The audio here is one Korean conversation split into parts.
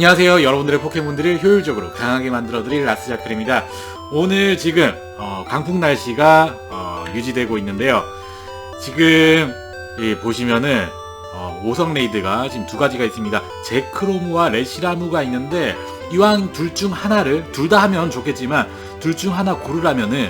안녕하세요. 여러분들의 포켓몬들을 효율적으로 강하게 만들어드릴 라스자클입니다. 오늘 지금 어, 강풍 날씨가 어, 유지되고 있는데요. 지금 예, 보시면은 어, 5성 레이드가 지금 두 가지가 있습니다. 제크로무와 레시라무가 있는데 이왕 둘 중 하나를 둘 다 하면 좋겠지만 둘 중 하나 고르라면은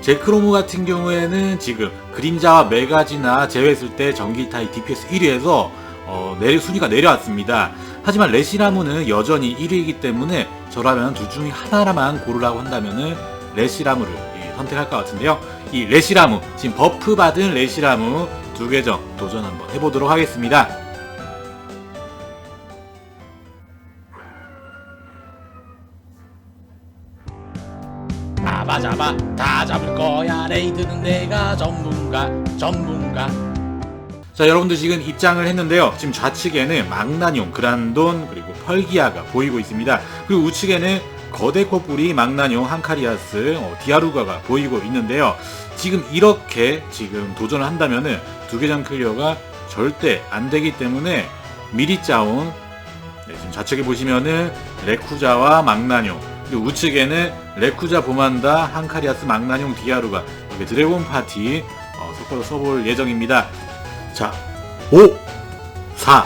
제크로무 같은 경우에는 지금 그림자와 메가지나 제외했을 때 전기 타입 DPS 1위에서 어, 내리 순위가 내려왔습니다. 하지만 레시라무는 여전히 1위이기 때문에 저라면 둘 중에 하나라만 고르라고 한다면은 레시라무를 예, 선택할 것 같은데요. 이 레시라무 지금 버프 받은 레시라무 두 계정 도전 한번 해보도록 하겠습니다. 잡아 잡아 다 잡을 거야 레이드는 내가 전문가 전문가 자 여러분들 지금 입장을 했는데요. 지금 좌측에는 망나뇽, 그란돈 그리고 펄기아가 보이고 있습니다. 그리고 우측에는 거대 코뿔이, 망나뇽, 한카리아스, 어, 디아루가가 보이고 있는데요. 지금 이렇게 지금 도전을 한다면은 두 계정 클리어가 절대 안 되기 때문에 미리 짜온 네, 지금 좌측에 보시면은 레쿠자와 망나뇽 그리고 우측에는 레쿠자, 보만다, 한카리아스, 망나뇽, 디아루가 드래곤 파티 어, 섞어서 써볼 예정입니다 자, 5, 4,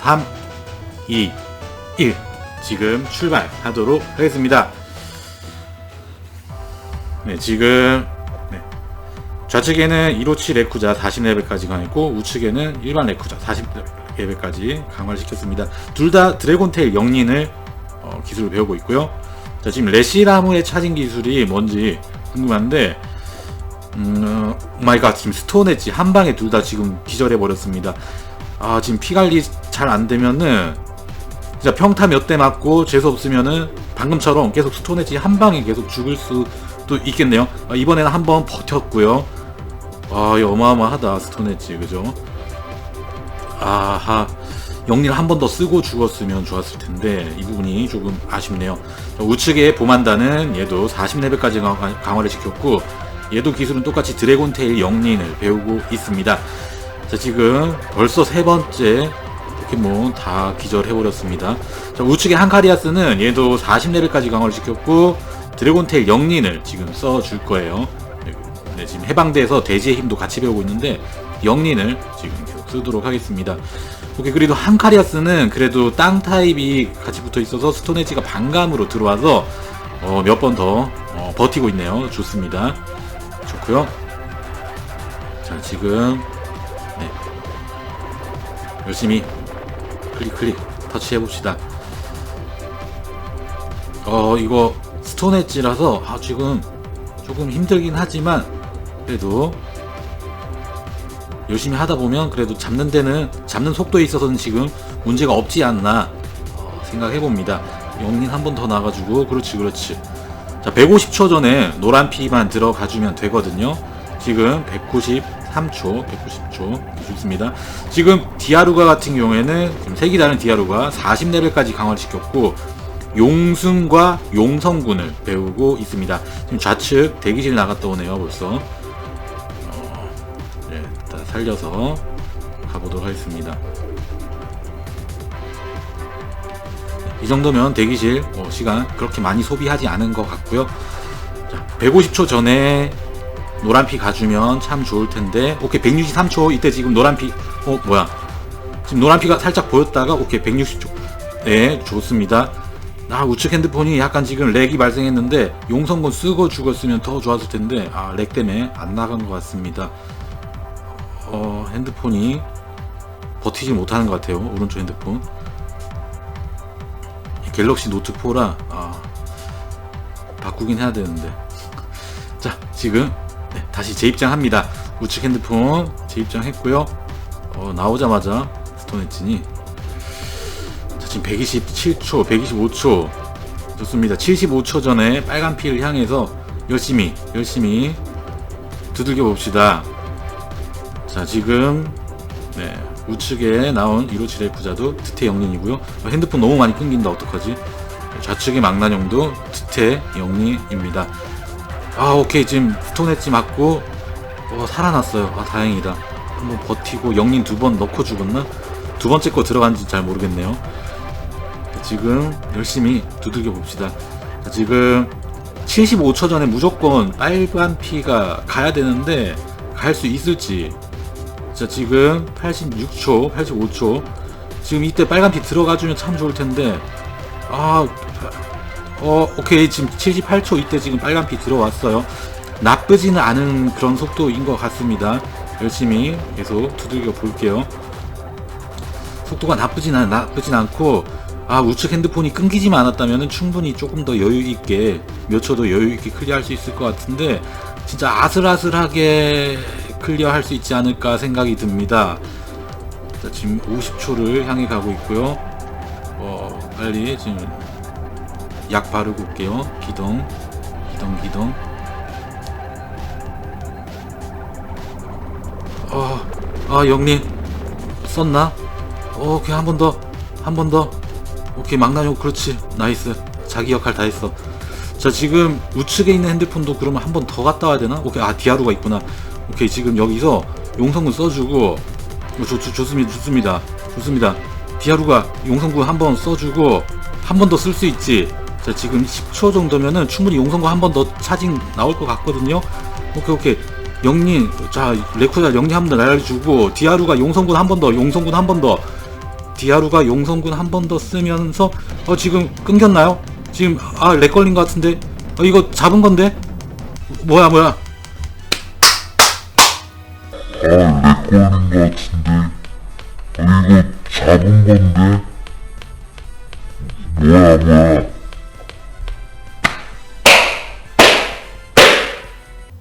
3, 2, 1. 지금 출발하도록 하겠습니다. 네, 지금 네. 좌측에는 157 레쿠자 40레벨까지 강했고 우측에는 일반 레쿠자 40레벨까지 강화를 시켰습니다. 둘 다 드래곤 테일 영린을 어, 기술을 배우고 있고요. 자, 지금 레시라무의 차진 기술이 뭔지 궁금한데 음, 오 마이 갓, 지금 스톤 엣지 한 방에 둘 다 지금 기절해 버렸습니다. 아, 지금 피 관리 잘 안 되면은 진짜 평타 몇 대 맞고 재수 없으면은 방금처럼 계속 스톤 엣지 한 방에 계속 죽을 수도 있겠네요. 아, 이번에는 한번 버텼고요. 아, 어마어마하다 스톤 엣지 그죠? 아하. 영리를 한 번 더 쓰고 죽었으면 좋았을 텐데 이 부분이 조금 아쉽네요. 자, 우측에 보만다는 얘도 40레벨까지 강화를 시켰고 얘도 기술은 똑같이 드래곤테일 영린을 배우고 있습니다. 자, 지금 벌써 세 번째 포켓몬 다 기절해버렸습니다. 자, 우측에 한카리아스는 얘도 40레벨까지 강화를 시켰고, 드래곤테일 영린을 지금 써줄 거예요. 네, 지금 해방대에서 대지의 힘도 같이 배우고 있는데, 영린을 지금 계속 쓰도록 하겠습니다. 오케이, 그래도 한카리아스는 그래도 땅 타입이 같이 붙어 있어서 스톤에지가 반감으로 들어와서 어, 몇 번더 어, 버티고 있네요. 좋습니다. 좋고요. 자 지금 네. 열심히 클릭 클릭 터치해 봅시다. 어 이거 스톤 엣지라서 아 지금 조금 힘들긴 하지만 그래도 열심히 하다 보면 그래도 잡는 데는 잡는 속도에 있어서는 지금 문제가 없지 않나 어, 생각해 봅니다. 영린 한 번 더 나가지고 그렇지 그렇지. 자, 150초 전에 노란 피만 들어가주면 되거든요. 지금 193초, 190초 좋습니다. 지금 디아루가 같은 경우에는 지금 색이 다른 디아루가 40레벨까지 강화를 시켰고 용승과 용성군을 배우고 있습니다. 지금 좌측 대기실 나갔다 오네요, 벌써. 어, 네, 살려서 가보도록 하겠습니다. 이 정도면 대기실 뭐 시간 그렇게 많이 소비하지 않은 것 같고요. 자, 150초 전에 노란피 가주면 참 좋을 텐데 오케이 163초 이때 지금 노란피 어 뭐야 지금 노란피가 살짝 보였다가 오케이 160초 네 좋습니다. 아 우측 핸드폰이 약간 지금 렉이 발생했는데 용성군 쓰고 죽었으면 더 좋았을 텐데 아 렉 때문에 안 나간 것 같습니다. 어 핸드폰이 버티지 못하는 것 같아요 오른쪽 핸드폰. 갤럭시 노트 4라 아, 바꾸긴 해야 되는데. 자 지금 네, 다시 재입장합니다. 우측 핸드폰 재입장했고요. 어, 나오자마자 스톤했지니. 자 지금 127초 125초. 좋습니다. 75초 전에 빨간 피를 향해서 열심히 열심히 두들겨 봅시다. 자 지금 네 우측에 나온 157의 부자도 트태 영린이고요. 어, 핸드폰 너무 많이 끊긴다 어떡하지? 좌측의 망나뇽도 트태 영린입니다. 아 오케이 지금 스톤 엣지 맞고 어, 살아났어요. 아 다행이다. 한번 버티고 영린 두 번 넣고 죽었나? 두 번째 거 들어간지 잘 모르겠네요. 지금 열심히 두들겨 봅시다. 자, 지금 75초 전에 무조건 빨간 피가 가야 되는데 갈 수 있을지. 자 지금 86초, 85초. 지금 이때 빨간 피 들어가주면 참 좋을 텐데. 아, 어 오케이 지금 78초 이때 지금 빨간 피 들어왔어요. 나쁘지는 않은 그런 속도인 것 같습니다. 열심히 계속 두들겨 볼게요. 속도가 나쁘진 않, 나쁘진 않고 아 우측 핸드폰이 끊기지만 않았다면 충분히 조금 더 여유 있게 몇 초도 여유 있게 클리어할 수 있을 것 같은데 진짜 아슬아슬하게 클리어할 수 있지 않을까 생각이 듭니다. 자, 지금 50초를 향해 가고 있고요. 어, 빨리 지금 약 바르고 올게요. 기동, 기동, 기동. 아, 아 영님 썼나? 어, 오케이 한 번 더, 한 번 더. 오케이 망나뇽 그렇지, 나이스. 자기 역할 다 했어. 자 지금 우측에 있는 핸드폰도 그러면 한 번 더 갔다 와야 되나? 오케이 아 디아루가 있구나. 오케이 지금 여기서 용성군 써주고 어, 좋, 좋, 좋습니다, 좋습니다, 좋습니다. 디아루가 용성군 한 번 써주고 한 번 더 쓸 수 있지. 자 지금 10초 정도면은 충분히 용성군 한 번 더 차징 나올 것 같거든요. 오케이 오케이. 영린 자 레쿠자 영린 한 번 더 날려주고 디아루가 용성군 한 번 더 용성군 한 번더 디아루가 용성군 한 번 더 쓰면서 어 지금 끊겼나요? 지금 아렉 걸린 것 같은데 어, 이거 잡은 건데 뭐야 뭐야 아, 렉 걸린 것 같은데. 아, 이거 잡은 건데? 뭐야, 뭐야.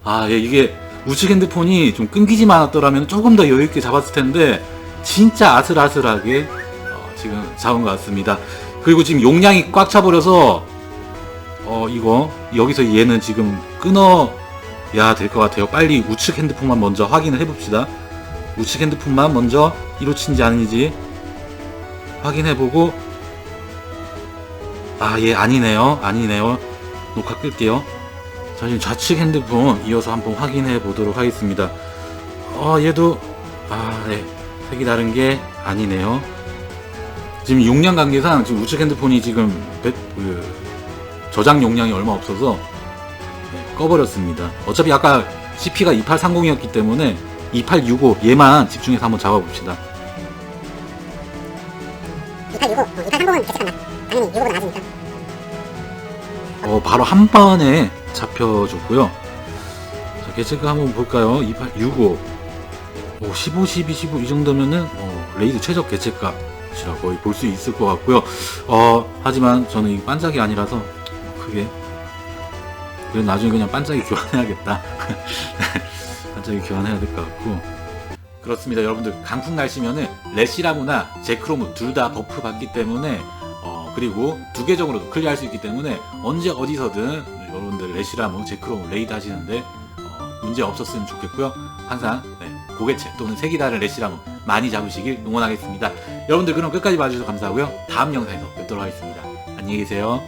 아 예, 이게 우측 핸드폰이 좀 끊기지만 않았더라면 조금 더 여유 있게 잡았을 텐데 진짜 아슬아슬하게 어, 지금 잡은 것 같습니다. 그리고 지금 용량이 꽉 차버려서 어 이거 여기서 얘는 지금 끊어 야 될 것 같아요. 빨리 우측 핸드폰만 먼저 확인을 해봅시다. 우측 핸드폰만 먼저 이로친지 아닌지 확인해보고 아 예 아니네요 아니네요 녹화 끌게요. 자, 지금 좌측 핸드폰 이어서 한번 확인해 보도록 하겠습니다. 어, 얘도, 아, 네. 색이 다른 게 아니네요. 지금 용량 관계상 지금 우측 핸드폰이 지금 배- 그 저장 용량이 얼마 없어서 네, 꺼버렸습니다. 어차피 아까 CP가 2830이었기 때문에 2865 얘만 집중해서 한번 잡아봅시다. 2865, 어, 2830은 개척한다. 당연히 65보다 나아지니까. 어, 바로 한 번에 잡혀줬고요. 자, 개체가 한번 볼까요? 2865. 오, 15, 12, 15, 이 정도면은, 어, 레이드 최적 개체값이라 거의 볼수 있을 것 같고요. 어, 하지만 저는 이 반짝이 아니라서 크게. 그래, 나중에 그냥 반짝이 교환해야겠다. 반짝이 교환해야 될 것 같고. 그렇습니다. 여러분들, 강풍 날씨면은, 레시라무나 제크로무 둘 다 버프 받기 때문에, 어, 그리고 두 계정으로도 클리어할 수 있기 때문에 언제 어디서든 여러분들 레시라무, 제크롬, 레이드 하시는데 어, 문제 없었으면 좋겠고요. 항상 네, 고개체 또는 색이 다른 레시라무 많이 잡으시길 응원하겠습니다. 여러분들 그럼 끝까지 봐주셔서 감사하고요. 다음 영상에서 뵙도록 하겠습니다. 안녕히 계세요.